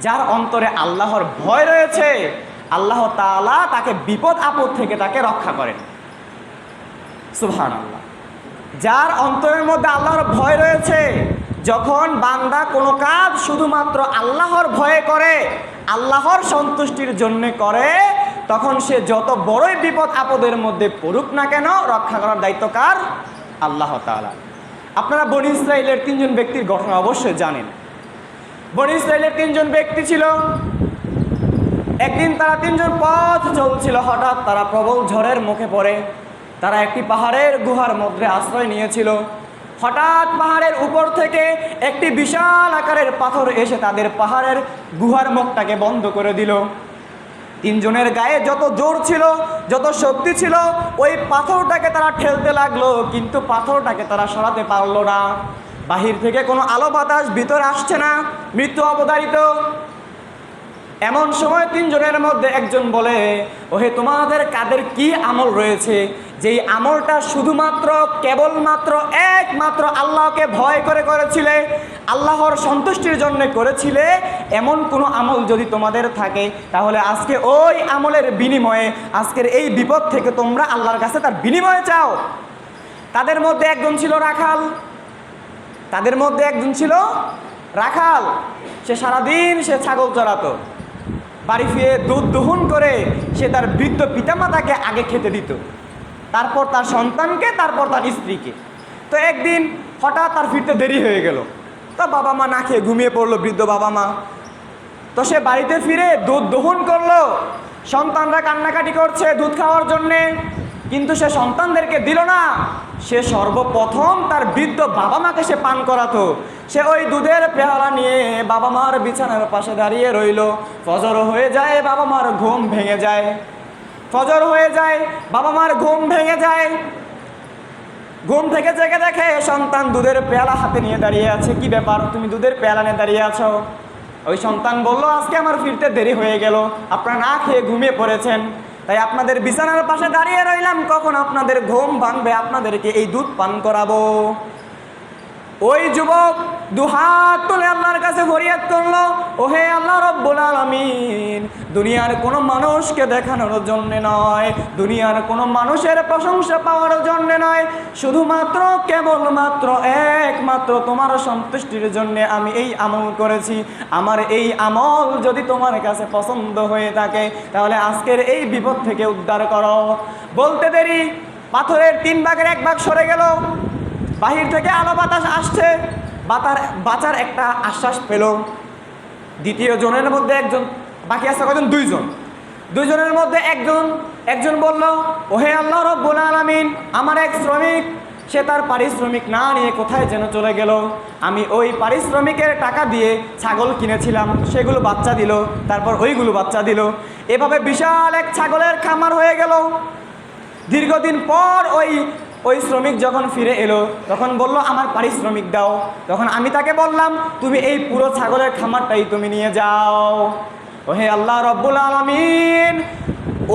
যার অন্তরে আল্লাহর ভয় রয়েছে, আল্লাহ তাআলা তাকে বিপদ আপদ থেকে তাকে রক্ষা করেন। সুহান আল্লাহ যার অন্তরের মধ্যে আল্লাহর ভয় রয়েছে, যখন বান্দা কোনো কাজ শুধুমাত্র আল্লাহর ভয়ে করে, আল্লাহর সন্তুষ্টির জন্য করে, তখন সে যত বড়ই বিপদ আপদের মধ্যে পড়ুক না কেন, রক্ষা করার দায়িত্ব কার? আল্লাহ তাআলা। আপনারা বনি ইসরায়েলের তিনজন ব্যক্তির ঘটনা অবশ্যই জানেন। বনি ইসরায়েলের তিনজন ব্যক্তি ছিল। একদিন তারা তিনজন পথ চলছিল, হঠাৎ তারা প্রবল ঝড়ের মুখে পড়ে। তারা একটি পাহাড়ের গুহার মধ্যে আশ্রয় নিয়েছিল। হঠাৎ পাহাড়ের উপর থেকে একটি বিশাল আকারের পাথর এসে তাদের পাহাড়ের গুহার মুখটাকে বন্ধ করে দিল। তিনজনের গায়ে যত জোর ছিল, যত শক্তি ছিল, ওই পাথরটাকে তারা ঠেলতে লাগল, কিন্তু পাথরটাকে তারা সরাতে পারল না। বাহির থেকে কোনো আলো বাতাস ভিতরে আসছে না, মৃত্যু অবধারিত। এমন সময় তিনজনের মধ্যে একজন বলে, ওহে, তোমাদের কাদের কি আমল রয়েছে? যেই আমলটা শুধুমাত্র, কেবলমাত্র একমাত্র আল্লাহকে ভয় করে করেছিলে, আল্লাহর সন্তুষ্টির জন্য করেছিলে, এমন কোনো আমল যদি তোমাদের থাকে, তাহলে আজকে ওই আমলের বিনিময়ে, আজকের এই বিপদ থেকে তোমরা আল্লাহর কাছে তার বিনিময়ে চাও। তাদের মধ্যে একজন ছিল রাখাল। তাদের মধ্যে একজন ছিল রাখাল। সে সারাদিন সে ছাগল চড়াতো। বাড়ি ফিরে দুধ দহন করে সে তার বৃদ্ধ পিতামাতাকে আগে খেতে দিত। তারপর তার সন্তানকে, তারপর তার স্ত্রীকে। তো একদিন হঠাৎ তার ফিরতে দেরি হয়ে গেল। তো বাবা মা না খেয়ে ঘুমিয়ে পড়ল বৃদ্ধ বাবা মা। তো সে বাড়িতে ফিরে দুধ দহন করল। সন্তানরা কান্নাকাটি করছে দুধ খাওয়ার জন্যে। কিন্তু সে সন্তানদেরকে দিল না। সে সর্বপ্রথম তার বৃদ্ধ বাবা মাকে সে পান করাতো। সে ওই দুধের পেয়ালা নিয়ে বাবা মার বিছানার পাশে দাঁড়িয়ে রইল। ফজর হয়ে যায় বাবা মার ঘুম ভেঙে যায়। ফজর হয়ে যায় বাবা মার ঘুম ভেঙে যায়। ঘুম থেকে জেগে দেখে সন্তান দুধের পেয়ালা হাতে নিয়ে দাঁড়িয়ে আছে। কি ব্যাপার? তুমি দুধের পেয়ালা নিয়ে দাঁড়িয়ে আছো? ওই সন্তান বলল, আজকে আমার ফিরতে দেরি হয়ে গেল। আপনারা না খেয়ে ঘুমিয়ে পড়েছেন। তাই আপনাদের বিছানার পাশে দাঁড়িয়ে রইলাম। কখন আপনাদের ঘুম ভাঙবে? আপনাদেরকে এই দুধ পান করাবো। ওই যুবক দুহাত তুলে আল্লাহর কাছে ফরিয়াদ করল, ওহে আল্লাহ রব্বুল আলামিন, দুনিয়ার কোনো মানুষকে দেখানোর জন্য নয়, দুনিয়ার কোনো মানুষের প্রশংসা পাওয়ার জন্য নয়, শুধুমাত্র কেবলমাত্র একমাত্র তোমার সন্তুষ্টির জন্য আমি এই আমল করেছি। আমার এই আমল যদি তোমার কাছে পছন্দ হয়ে থাকে, তাহলে আজকের এই বিপদ থেকে উদ্ধার করো। বলতে দেরি, পাথরের তিন ভাগের এক ভাগ সরে গেল। বাহির থেকে আলো বাতাস আসছে। বাতার, বাঁচার একটা আশ্বাস পেল। দ্বিতীয় জনের মধ্যে একজন, বাকি আছে কজন দুইজন। দুইজনের মধ্যে একজন একজন বলল, ওহে আল্লাহ রব্বুল আলামিন, আমার এক শ্রমিক, সে তার পারিশ্রমিক না নিয়ে কোথায় যেন চলে গেল। আমি ওই পারিশ্রমিকের টাকা দিয়ে ছাগল কিনেছিলাম, সেগুলো বাচ্চা দিল, তারপর ওইগুলো বাচ্চা দিল। এভাবে বিশাল এক ছাগলের খামার হয়ে গেল। দীর্ঘদিন পর ওই ওই শ্রমিক যখন ফিরে এলো, তখন বলল, আমার পারিশ্রমিক দাও। তখন আমি তাকে বললাম, তুমি এই পুরো ছাগলের খামারটাই তুমি নিয়ে যাও। ও হে আল্লাহ রব্বুল আলমিন,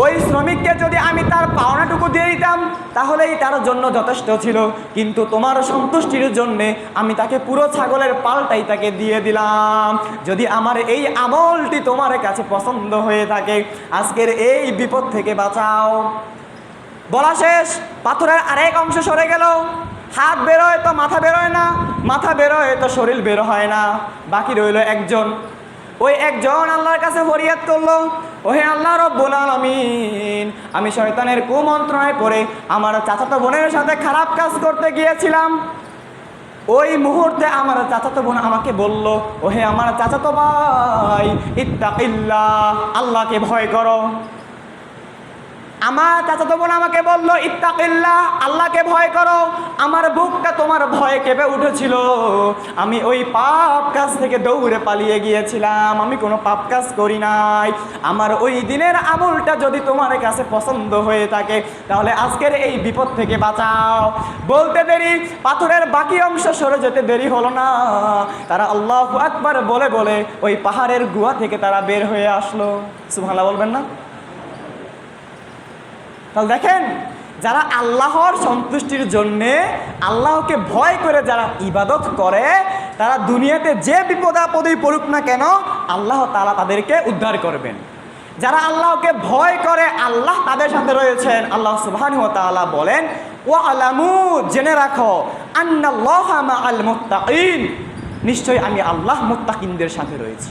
ওই শ্রমিককে যদি আমি তার পাওনাটুকু দিয়ে দিতাম, তাহলেই তার জন্য যথেষ্ট ছিল। কিন্তু তোমার সন্তুষ্টির জন্যে আমি তাকে পুরো ছাগলের পালটাই তাকে দিয়ে দিলাম। যদি আমার এই আমলটি তোমার কাছে পছন্দ হয়ে থাকে, আজকের এই বিপদ থেকে বাঁচাও। বলা শেষ, পাথরের আরেক অংশ সরে গেল। হাত বেরোয় তো মাথা বেরোয় না, মাথা বেরোয় তো শরীর বের হয় না। বাকি রইল একজন। ওই একজন আল্লাহর কাছে ফরিয়াদ করল, ওহে আল্লাহ রব্বুল আলামিন, আমি শয়তানের কুমন্ত্রণায় পড়ে আমার চাচাতো বোনের সাথে খারাপ কাজ করতে গিয়েছিলাম। ওই মুহূর্তে আমার চাচাতো বোন আমাকে বলল, ওহে আমার চাচাতো ভাই, ইত্তাকিল্লাহ, আল্লাহকে ভয় করো। আমার চাচাতো বোন আমাকে বলল, ইত্তাকিল্লাহ, আল্লাহকে ভয় করো। আমার বুকটা তোমার ভয়ে কেঁপে উঠেছিল। আমি ওই পাপ কাজ থেকে দৌড়ে পালিয়ে গিয়েছিলাম। আমি কোনো পাপ কাজ করি নাই। আমার ওই দিনের আমলটা যদি তোমার কাছে পছন্দ হয়ে থাকে, তাহলে আজকের এই বিপদ থেকে বাঁচাও। বলতে দেরি, পাথরের বাকি অংশ সরে যেতে দেরি হলো না। তারা আল্লাহ আকবার বলে বলে ওই পাহাড়ের গুহা থেকে তারা বের হয়ে আসলো। সুবহানাল্লাহ বলবেন না? তাহলে দেখেন, যারা আল্লাহর সন্তুষ্টির জন্যে আল্লাহকে ভয় করে যারা ইবাদত করে, তারা দুনিয়াতে যে বিপদাপদেই পড়ুক না কেন, আল্লাহ তালা তাদেরকে উদ্ধার করবেন। যারা আল্লাহকে ভয় করে, আল্লাহ তাদের সাথে রয়েছেন। আল্লাহ সুবহান তাআলা বলেন ও আলামু জেনে রাখো মা আল মুত্তাকিন। নিশ্চয়ই আমি আল্লাহ মুত্তাকিনদের সাথে রয়েছি।